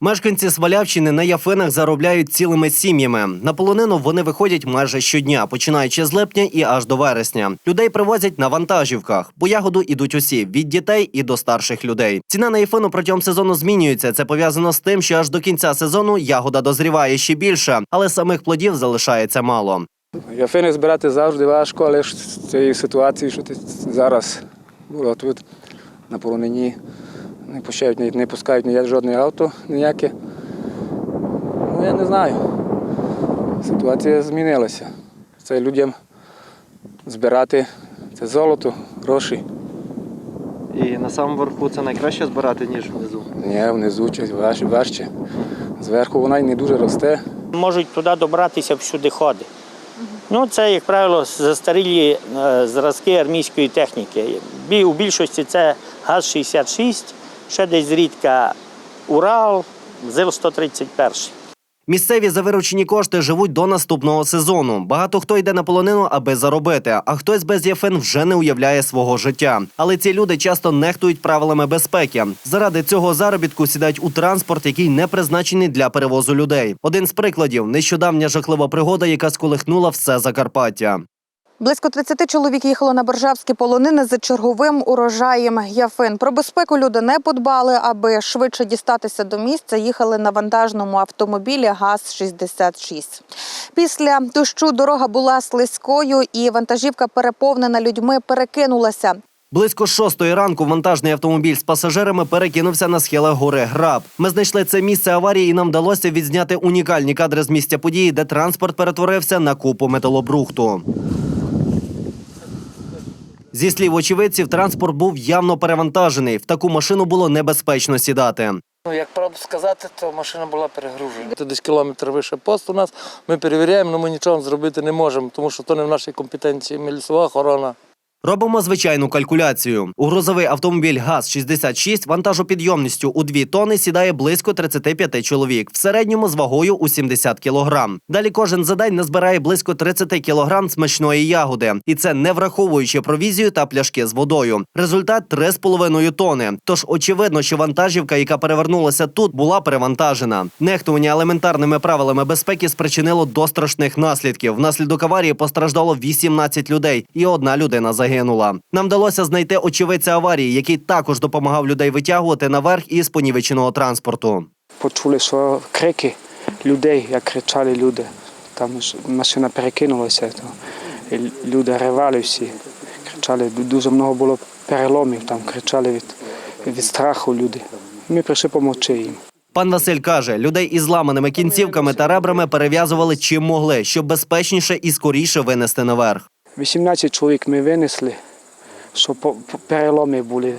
Мешканці Свалявщини на Яфинах заробляють цілими сім'ями. На полонину вони виходять майже щодня, починаючи з липня і аж до вересня. Людей привозять на вантажівках. По ягоду ідуть усі від дітей і до старших людей. Ціна на Яфину протягом сезону змінюється. Це пов'язано з тим, що аж до кінця сезону ягода дозріває ще більше, але самих плодів залишається мало. Яфини збирати завжди важко, але ж цієї ситуації, що ти зараз було тут на полонині, не пускають, ні- не пускають ні жодне авто ніяке. Ну, я не знаю. Ситуація змінилася. Це людям збирати це золото, гроші. І на самому верху це найкраще збирати, ніж внизу. Ні, внизу щось важче, важче. Зверху вона й не дуже росте. можуть туди добратися всюди ходи. Ну, це, як правило, застарілі е, зразки армійської техніки. У більшості це ГАЗ-66, ще десь зрідка Урал, ЗИЛ-131. Місцеві за виручені кошти живуть до наступного сезону. Багато хто йде на полонину, аби заробити, а хтось без єфен вже не уявляє свого життя. Але ці люди часто нехтують правилами безпеки. Заради цього заробітку сідають у транспорт, який не призначений для перевозу людей. Один з прикладів нещодавня жахлива пригода, яка сколихнула все Закарпаття. Близько 30 чоловік їхало на Боржавські полонини за черговим урожаєм яфин. Про безпеку люди не подбали, аби швидше дістатися до місця. Їхали на вантажному автомобілі ГАЗ-66. Після дощу дорога була слизькою, і вантажівка, переповнена людьми, перекинулася. Близько шостої ранку вантажний автомобіль з пасажирами перекинувся на схилах гори Граб. Ми знайшли це місце аварії, і нам вдалося відзняти унікальні кадри з місця події, де транспорт перетворився на купу металобрухту. Зі слів очевидців, транспорт був явно перевантажений. В таку машину було небезпечно сідати. Ну, як правду сказати, то машина була перегружена. Це десь кілометр вище пост у нас. Ми перевіряємо, але ми нічого зробити не можемо, тому що то не в нашій компетенції. Ми лісова охорона. Робимо звичайну калькуляцію. У грузовий автомобіль ГАЗ-66 вантажопідйомністю у 2 тони сідає близько 35 чоловік, в середньому з вагою у 70 кілограм. Далі кожен за день назбирає близько 30 кілограм смачної ягоди, і це не враховуючи провізію та пляшки з водою. Результат 3,5 тони. Тож очевидно, що вантажівка, яка перевернулася тут, була перевантажена. Нехтування елементарними правилами безпеки спричинило до страшних наслідків. Внаслідок аварії постраждало 18 людей, і одна людина загинула. Нам вдалося знайти очевидця аварії, який також допомагав людей витягувати наверх із понівеченого транспорту. Почули, що крики людей, як кричали люди. Там машина перекинулася, то люди ревали всі, кричали. Дуже много було переломів, там кричали від, від страху люди. Ми прийшли допомогти їм. Пан Василь каже, людей із зламаними кінцівками та ребрами перев'язували чим могли, щоб безпечніше і скоріше винести наверх. 18 чоловік ми винесли, що переломи були.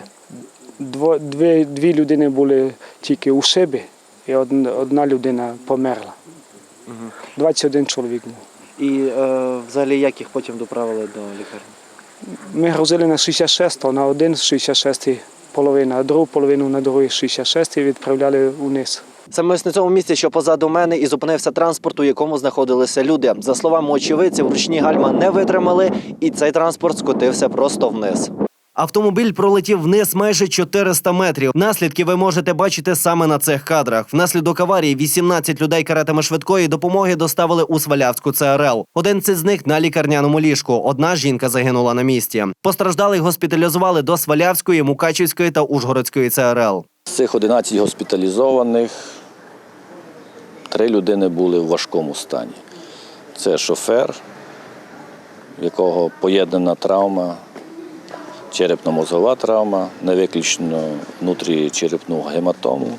Дві, дві людини були тільки у себе, і одна, людина померла. 21 чоловік був. І е, взагалі як їх потім доправили до лікарні? Ми грузили на 66, на один з 66 половина, другу половину на другий 66 і відправляли вниз. Саме ось на цьому місці, що позаду мене, і зупинився транспорт, у якому знаходилися люди. За словами очевидців, ручні гальма не витримали, і цей транспорт скотився просто вниз. Автомобіль пролетів вниз майже 400 метрів. Наслідки ви можете бачити саме на цих кадрах. Внаслідок аварії 18 людей каретами швидкої допомоги доставили у Свалявську ЦРЛ. Один з них на лікарняному ліжку. Одна жінка загинула на місці. Постраждалих госпіталізували до Свалявської, Мукачівської та Ужгородської ЦРЛ. З цих 11 госпіталізованих три людини були в важкому стані. Це шофер, в якого поєднана травма, черепно-мозгова травма, не виключно внутрічерепну гематому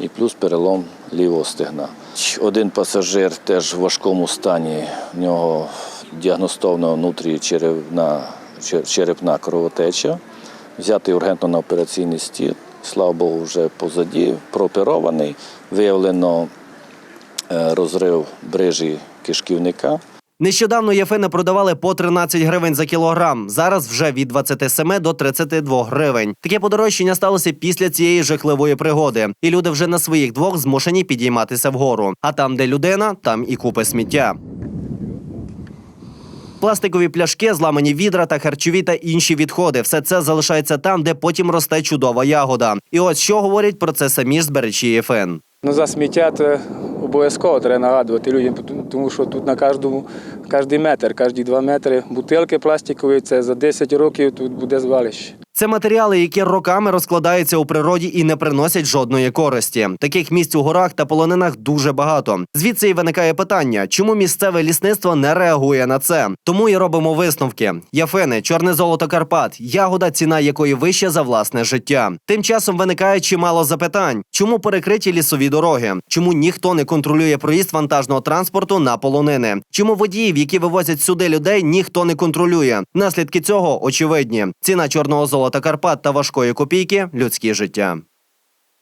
і плюс перелом лівого стегна. Один пасажир теж в важкому стані, в нього діагностована внутрічерепна черепна кровотеча. Взятий ургентно на операційний стіл. Слава Богу, вже позаді, прооперований. Виявлено е, розрив брижі кишківника. Нещодавно єфини продавали по 13 гривень за кілограм. Зараз вже від 27 до 32 гривень. Таке подорожчання сталося після цієї жахливої пригоди. І люди вже на своїх двох змушені підійматися вгору. А там, де людина, там і купи сміття. Пластикові пляшки, зламані відра та харчові та інші відходи. Все це залишається там, де потім росте чудова ягода. І ось що говорять про це самі ж зберечі ЄФН. Ну, за сміття це обов'язково треба нагадувати людям, тому що тут на кожному, кожний метр, кожні два метри бутилки пластикові, це за 10 років тут буде звалище. Це матеріали, які роками розкладаються у природі і не приносять жодної користі. Таких місць у горах та полонинах дуже багато. Звідси і виникає питання, чому місцеве лісництво не реагує на це. Тому і робимо висновки. Яфини, чорне золото Карпат, ягода, ціна якої вища за власне життя. Тим часом виникає чимало запитань: чому перекриті лісові дороги? Чому ніхто не контролює проїзд вантажного транспорту на полонини? Чому водіїв, які вивозять сюди людей, ніхто не контролює? Наслідки цього очевидні: ціна чорного золота Карпат та важкої копійки людські життя.